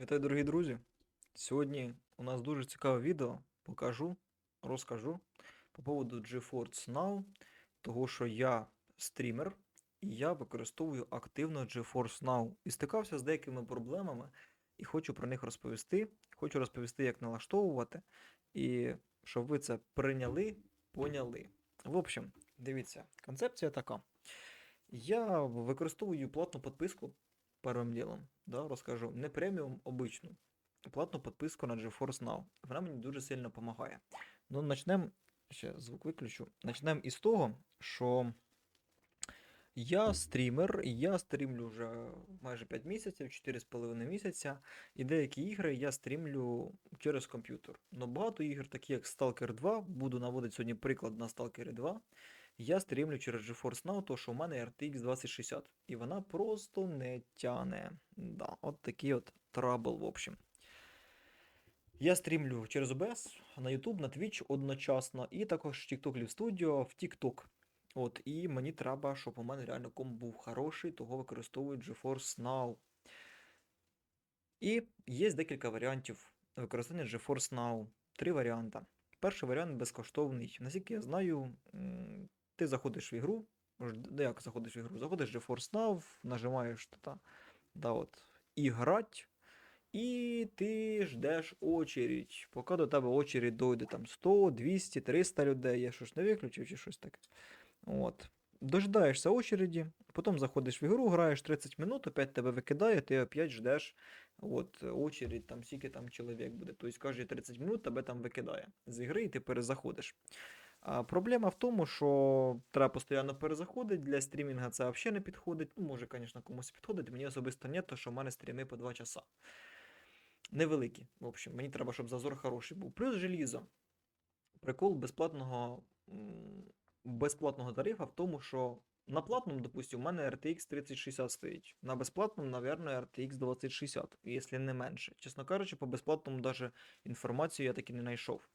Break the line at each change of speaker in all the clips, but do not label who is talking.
Вітаю, дорогі друзі! Сьогодні у нас дуже цікаве відео. Покажу, розкажу по поводу GeForce Now, того, що я стрімер і я використовую активно GeForce Now і стикався з деякими проблемами, і хочу про них розповісти. Хочу розповісти, як налаштовувати, і щоб ви це прийняли, поняли. В общем, дивіться, концепція така. Я використовую платну підписку первым делом, да, розкажу, не преміум, обичну. Платну підписку на GeForce Now. Вона мені дуже сильно допомагає. Ну, начнемо, ще звук виключу. Начнемо із того, що я стрімер, я стрімлю вже майже 5 місяців, 4,5 місяця, і деякі ігри я стрімлю через комп'ютер. Но багато ігор, такі як Stalker 2, буду наводити сьогодні приклад на Stalker 2. Я стрімлю через GeForce Now, то що у мене RTX 2060. І вона просто не тяне. Да, от такий от трабл, в общем. Я стрімлю через OBS на YouTube, на Twitch одночасно, і також TikTok Live Studio, в TikTok. От, і мені треба, щоб у мене реально комп був хороший, того використовую GeForce Now. І є декілька варіантів використання GeForce Now. Три варіанти. Перший варіант безкоштовний. Наскільки я знаю, ти заходиш в ігру. Як заходиш в ігру? Заходиш в GeForce Now, нажимаєш та, да, от, іграть, і ти ждеш очередь. Поки до тебе очередь дойде там 100, 200, 300 людей. Я щось не виключив чи щось таке. От. Дожидаєшся очереді, потім заходиш в ігру, граєш 30 минут, опять тебе викидає, ти опять ждеш от, очередь, там скільки там чоловік буде. Тобто кожні 30 минут тебе там викидає з ігри, і ти перезаходиш. А проблема в тому, що треба постійно перезаходити. Для стрімінга це взагалі не підходить. Ну, може, звісно, комусь підходить. Мені особисто ні, то що в мене стріми по 2 часа. Невеликі. В общем, мені треба, щоб зазор хороший був. Плюс желізо. Прикол безплатного, безплатного тарифа в тому, що на платному, допустим, у мене RTX 3060 стоїть. На безплатному, напевно, RTX 2060, якщо не менше. Чесно кажучи, по безплатному даже інформацію я таки не знайшов.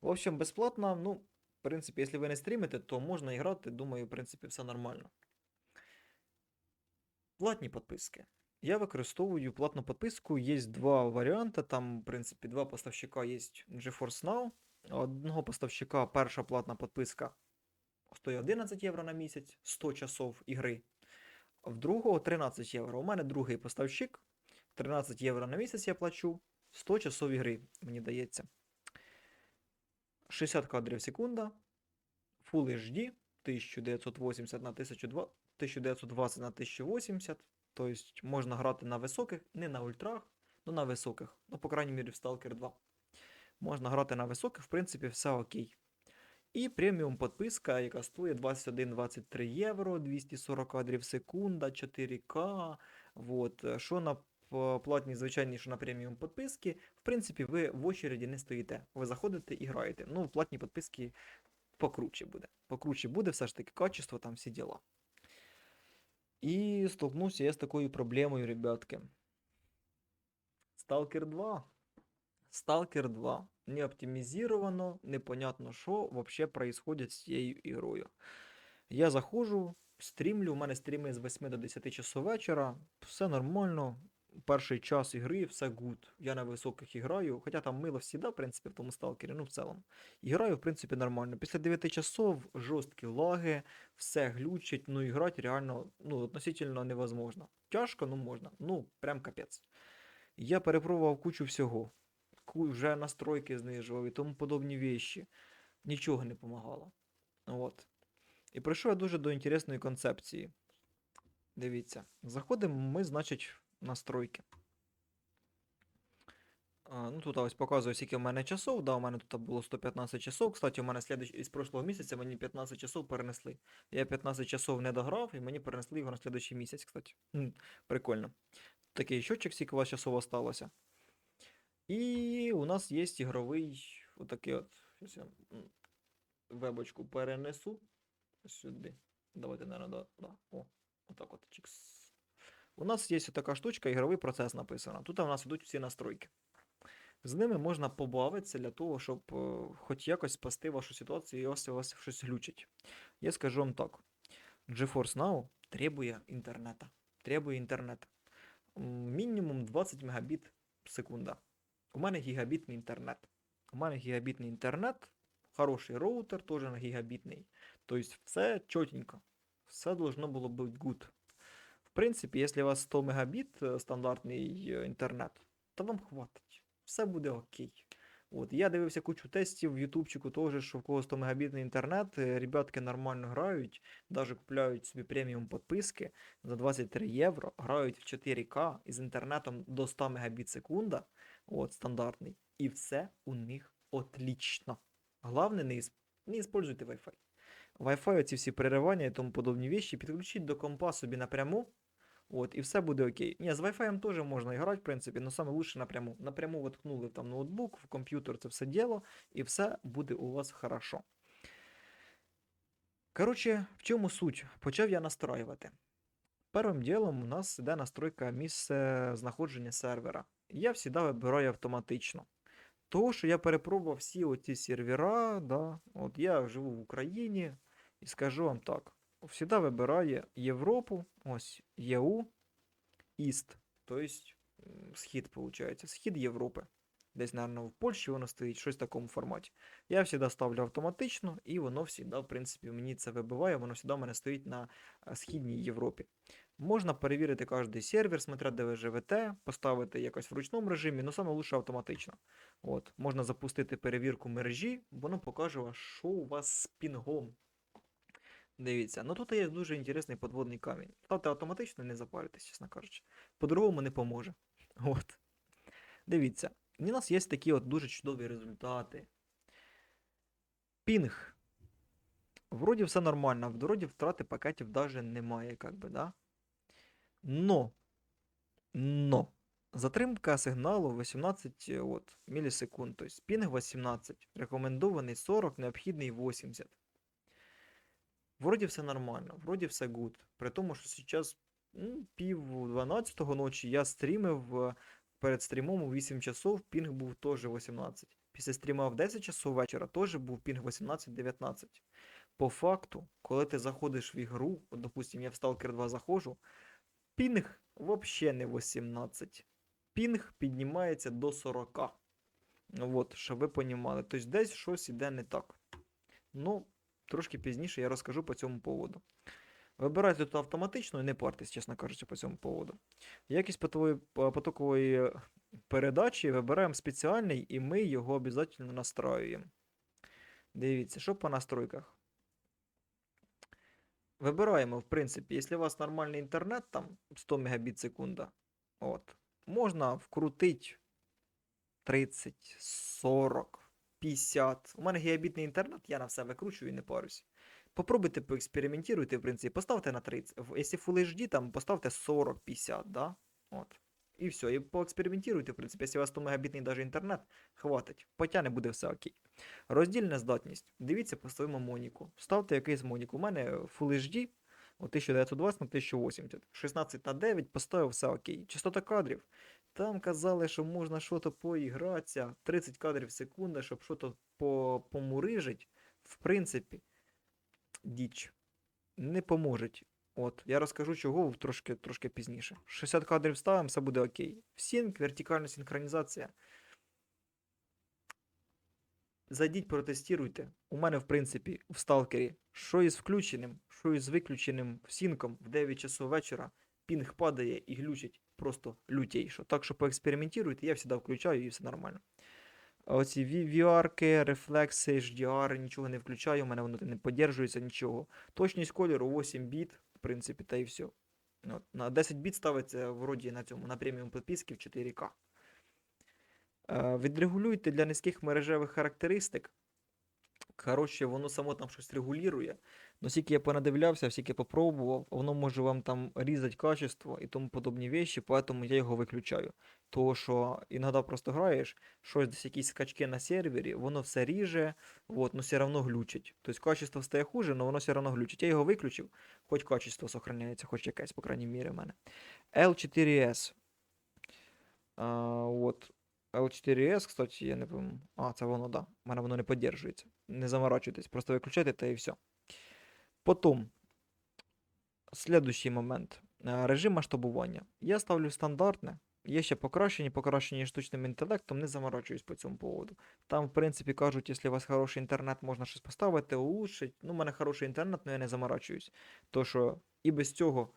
В общем, безплатно, ну, в принципі, якщо ви не стрімите, то можна і грати, думаю, в принципі, все нормально. Платні підписки. Я використовую платну підписку. Є два варіанти. Там, в принципі, два поставщика є GeForce Now. Одного поставщика перша платна підписка стоїть 11 євро на місяць, 100 часов ігри. В другого 13 євро. У мене другий поставщик. 13 євро на місяць я плачу, 100 часов ігри, мені дається. 60 кадрів секунда, Full HD 1980 на 1920 на 1080. Тобто можна грати на високих, не на ультрах, ну на високих. Ну, по крайній мірі, в Stalker 2. Можна грати на високих, в принципі, все окей. І преміум підписка, яка стоїть 21-23 євро, 240 кадрів секунда, 4К. Вот. е, Що на п- платній, звичайній, що на преміум підписки, в принципі, ви в очереді не стоїте. Ви заходите і граєте. Ну, в платній підписки покруче буде. Покруче буде, все ж таки, качество, там всі діла. І столкнувся я з такою проблемою, ребятки. Stalker 2. Stalker 2. Не оптимізовано, непонятно, що взагалі происходит з цією ігрою. Я заходжу, стрімлю, у мене стріми з 8 до 10 часов вечора, все нормально. Перший час ігри, все гуд. Я на високих іграю, хоча там мило всіда, в принципі, в тому сталкері, ну в цілому. І граю, в принципі, нормально. Після 9 часов жорсткі лаги, все глючить, ну і грати реально ну, относительно невозможно. Тяжко, ну можна. Ну, прям капець. Я перепробував кучу всього. Вже настройки знижував і тому подобні вещі. Нічого не допомагало. От. І прийшов я дуже до інтересної концепції. Дивіться, заходимо ми, значить, настройки. Ну, тут ось показує, скільки в мене часов. Да, у мене тут було 115 часов. Кстати, у мене із прошлого місяця мені 15 часов перенесли. Я 15 часов не дограв, і мені перенесли його на слідуючий місяць, кстати. Прикольно. Такий счетчик, скільки у вас часов осталося. І у нас є ігровий отакий от. Щас я вебочку перенесу сюди. Давайте, наверное, да, да. О, отак от. Чикс. У нас є така штучка, ігровий процес написано. Тут у нас йдуть всі настройки. З ними можна побавитися для того, щоб е, хоч якось спасти вашу ситуацію і ось у вас щось глючить. Я скажу вам так: GeForce Now требує інтернета. Требує інтернету. Мінімум 20 мегабіт в секунда. У мене гігабітний інтернет. У мене гігабітний інтернет, хороший роутер, теж на гігабітний. Тобто все чотенько. Все должно було бути good. Принципі, якщо у вас 100 мегабіт е, стандартний е, інтернет, то вам хватить. Все буде окей. От, я дивився кучу тестів в Ютубчику теж, що в кого 100 мегабітний інтернет, е, ребятки нормально грають, навіть купляють собі преміум підписки за 23 євро, грають в 4К із інтернетом до 100 мегабіт секунда, от, стандартний, і все у них отлично. Главне, не, не используйте Wi-Fi. Wi-Fi, оці всі переривання і тому подобні вещі, підключіть до компа собі напряму, От, і все буде окей. Ні, з Wi-Fi теж можна грати, в принципі, але саме лучше напряму. Напряму воткнули там ноутбук, в комп'ютер це все діло, і все буде у вас хорошо. Коротше, в чому суть? Почав я настраювати. Першим ділом у нас іде настройка місця знаходження сервера. Я завжди вибираю автоматично. Того, що я перепробував всі оці сервера, да, от я живу в Україні, і скажу вам так всегда вибирає Європу, ось ЄУ, Іст, тобто схід, виходить, схід Європи. Десь, мабуть, в Польщі воно стоїть, щось в такому форматі. Я завжди ставлю автоматично, і воно завжди, в принципі, мені це вибиває, воно завжди в мене стоїть на е, східній Європі. Можна перевірити кожний сервер, смотря де ви живете, поставити якось в ручному режимі, але саме автоматично. От, Можна запустити перевірку мережі, воно покаже, що у вас з пінгом. Дивіться, ну тут є дуже інтересний подводний камінь. Ставте автоматично, не запаритесь, чесно кажучи. По-другому не поможе. От. Дивіться, у нас є такі от дуже чудові результати. Пінг. Вроді все нормально, вроді втрати пакетів навіть немає, как би, да? Но. Но. Затримка сигналу 18 от, мілісекунд. Тобто пінг 18. Рекомендований 40, необхідний 80. Вроді все нормально, вроді все гуд. При тому, що зараз ну, пів 12 ночі я стрімив перед стрімом у 8 часов, пінг був теж 18. Після стріма в 10 часов вечора теж був пінг 18-19. По факту, коли ти заходиш в ігру, от, допустим, я в Stalker 2 заходжу, пінг взагалі не 18. Пінг піднімається до 40. От, щоб ви понімали. Тобто десь щось іде не так. Ну, Трошки пізніше я розкажу по цьому поводу. Вибирайте тут автоматично і не партесь, чесно кажучи, по цьому поводу. Якість потокової передачі вибираємо спеціальний і ми його обов'язково настроюємо. Дивіться, що по настройках. Вибираємо, в принципі, якщо у вас нормальний інтернет, там 100 Мбіт секунда, от, можна вкрутити 30, 40. 50. У мене гігабітний інтернет, я на все викручую і не парюсь. Попробуйте поекспериментуйте, в принципі, поставте на 30. Якщо Full HD, там поставте 40-50, да? От. І все. І поекспериментуйте, в принципі, якщо у вас 100 мегабітний даже інтернет, хватить. Потягне буде все окей. Роздільна здатність. Дивіться по своєму моніку. Ставте якийсь монік. У мене Full HD. 1920 на 1080. 16 на 9 поставив все окей. Частота кадрів. Там казали, що можна щось поігратися, 30 кадрів в секунду, щоб щось по помурижить. В принципі, діч не поможуть. От, я розкажу, чого трошки трошки пізніше. 60 кадрів ставимо, все буде окей. В Sync, вертикальна синхронізація. Зайдіть, протестуйте. У мене, в принципі, в сталкері, що із включеним, що із виключеним сінком в 9 часов вечора, пінг падає і глючить просто лютейше. Так що поекспериментуйте, я завжди включаю і все нормально. Оці VR, рефлекси, HDR, нічого не включаю, у мене воно не підтримується нічого. Точність кольору 8 біт, в принципі, та і все. От, На 10 біт ставиться вроді на цьому на преміум підписки в 4К. Е, відрегулюйте для низьких мережевих характеристик. Коротше, воно само там щось регулює. Ну, скільки я понадивлявся, скільки попробував, воно може вам там різати качество і тому подобні вещі, поэтому я його виключаю. Того, що іноді просто граєш, щось десь якісь скачки на сервері, воно все ріже, вот, но все одно глючить. Тобто качество стає хуже, але воно все одно глючить. Я його виключив, хоч качество сохраняється, хоч якесь, по крайній мірі, в мене. L4S. А, от. L4S, кстати, я не пам'ятаю. А, це воно, да. У мене воно не підтримується. Не заморачуйтесь, просто виключайте та і все. Потім, следующий момент. Режим масштабування. Я ставлю стандартне. Є ще покращені, покращені штучним інтелектом, не заморачуюсь по цьому поводу. Там, в принципі, кажуть, якщо у вас хороший інтернет, можна щось поставити, улучшить. Ну, у мене хороший інтернет, але я не заморачуюсь. То що і без цього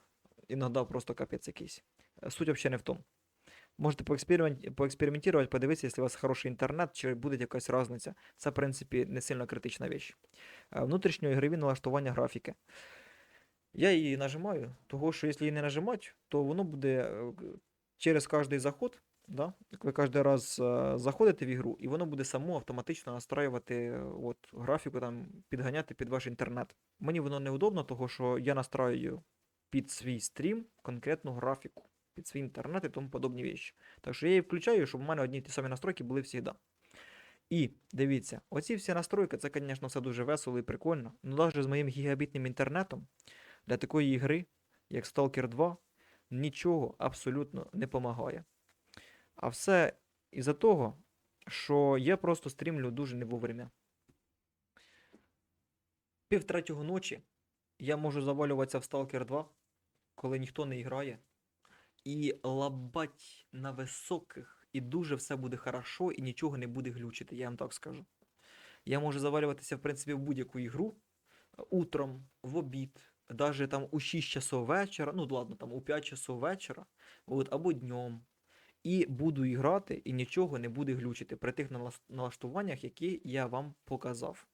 іноді просто капець якийсь. Е, Суть взагалі не в тому. Можете поекспериментувати, подивитися, якщо у вас хороший інтернет, чи буде якась різниця. Це, в принципі, не сильно критична річ. Е, Внутрішньоігрові налаштування графіки. Я її нажимаю, того що якщо її не нажимати, то воно буде е, через кожний заход, да? ви кожен раз е, заходите в ігру, і воно буде само автоматично настраювати от, графіку, там, підганяти під ваш інтернет. Мені воно неудобно, того що я настраюю під свій стрім конкретну графіку, під свій інтернет і тому подобні речі. Так що я її включаю, щоб у мене одні ті самі настройки були завжди. І дивіться, оці всі настройки, це, звісно, все дуже весело і прикольно. Ну, навіть з моїм гігабітним інтернетом для такої ігри, як Stalker 2, нічого абсолютно не допомагає. А все із-за того, що я просто стрімлю дуже не вовремя. Пів третього ночі я можу завалюватися в Stalker 2, коли ніхто не грає, і лабать на високих, і дуже все буде хорошо, і нічого не буде глючити, я вам так скажу. Я можу завалюватися, в принципі, в будь-яку ігру утром, в обід, навіть там у 6 часов вечора, ну ладно, там у 5 часов вечора, от, або днем. І буду грати, і нічого не буде глючити при тих налаштуваннях, які я вам показав.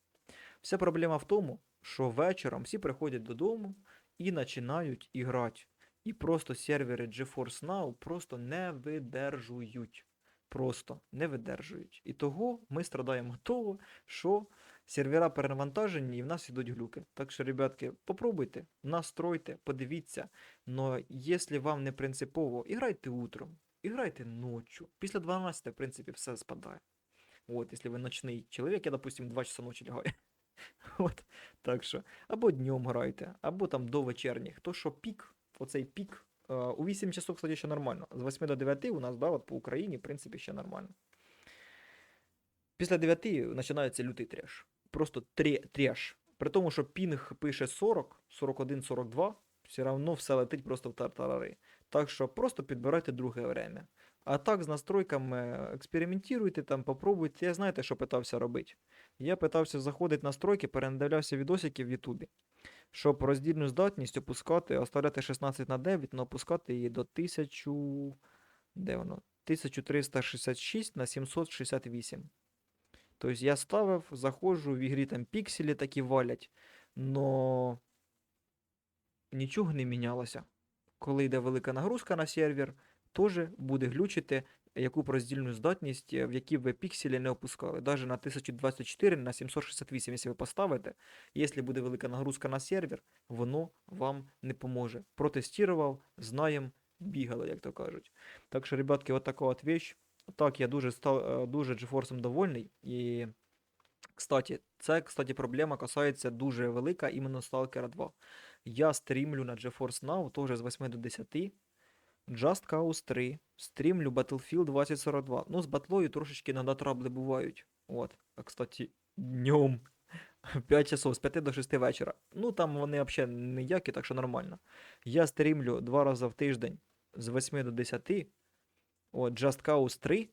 Вся проблема в тому, що вечором всі приходять додому і починають іграти. І просто сервери GeForce Now просто не видержують. Просто не видержують. І того ми страдаємо того, що сервера перенавантажені і в нас ідуть глюки. Так що, ребятки, попробуйте, настройте, подивіться. Но якщо вам не принципово, іграйте утром, іграйте ночью. Після 12, в принципі, все спадає. От, якщо ви ночний чоловік, я, допустим, 2 часа ночі лягаю. От, так що, або днем грайте, або там до вечірніх. То що пік, оцей пік, е, у 8 часов, кстати, ще нормально. З 8 до 9 у нас, да, от по Україні, в принципі, ще нормально. Після 9 починається лютий треш. Просто треш. При тому, що пінг пише 40, 41, 42, все равно все летить просто в тартарари. Так що просто підбирайте друге время. А так з настройками експериментуйте там, попробуйте. Я знаєте, що питався робити? Я питався заходити в настройки, передивлявся відосики в Ютубі, щоб роздільну здатність опускати, оставляти 16 на 9, але опускати її до 1000... Де воно? 1366 на 768. Тобто я ставив, заходжу, в ігрі там пікселі такі валять, но нічого не мінялося. Коли йде велика нагрузка на сервер, теж буде глючити яку б роздільну здатність, е, в які б ви пікселі не опускали. Навіть на 1024 на 768, якщо ви поставите, якщо буде велика нагрузка на сервер, воно вам не поможе. Протестував, знаєм, бігали, як то кажуть. Так що, ребятки, от така от вещь. Так, я дуже став е, дуже GeForce довольний. І, кстати, це, кстати, проблема касається дуже велика іменно Stalker 2. Я стрімлю на GeForce Now теж з 8 до 10. Just Cause 3, стрімлю Battlefield 2042. Ну, з батлою трошечки іноді трабли бувають. От. А, кстати, днем 5 часов з 5 до 6 вечора. Ну, там вони взагалі ніякі, так що нормально. Я стрімлю два рази в тиждень з 8 до 10. От, Just Cause 3,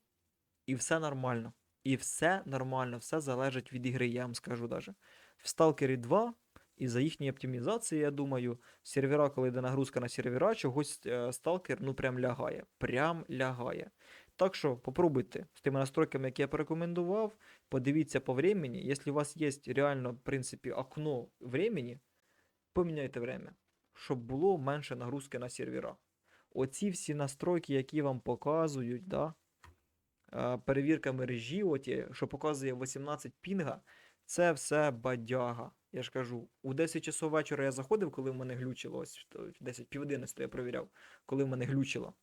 і все нормально. І все нормально, все залежить від ігри, я вам скажу даже. В Stalker 2 і за їхньої оптимізації, я думаю, сервера, коли йде нагрузка на сервера, чогось е, сталкер ну прям лягає. Прям лягає. Так що попробуйте з тими настройками, які я порекомендував. Подивіться по времени. Якщо у вас є реально, в принципі, окно времени, поміняйте время, щоб було менше нагрузки на сервера. Оці всі настройки, які вам показують, да, е, перевірка мережі, оті, що показує 18 пінга, це все бадяга. Я ж кажу, у 10 часов вечора я заходив, коли в мене глючило, ось в 10 пів 11 я провіряв, коли в мене глючило.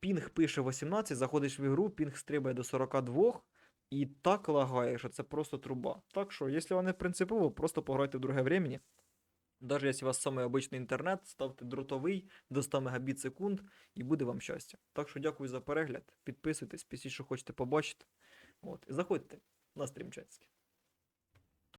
Пінг пише 18, заходиш в ігру, пінг стрибає до 42 і так лагає, що це просто труба. Так що, якщо вам не принципово, просто пограйте в друге времени. Даже якщо у вас самий обичний інтернет, ставте дротовий до 100 Мбіт секунд і буде вам щастя. Так що дякую за перегляд. Підписуйтесь, пишіть, що хочете побачити. От. І заходьте на стрімчатський.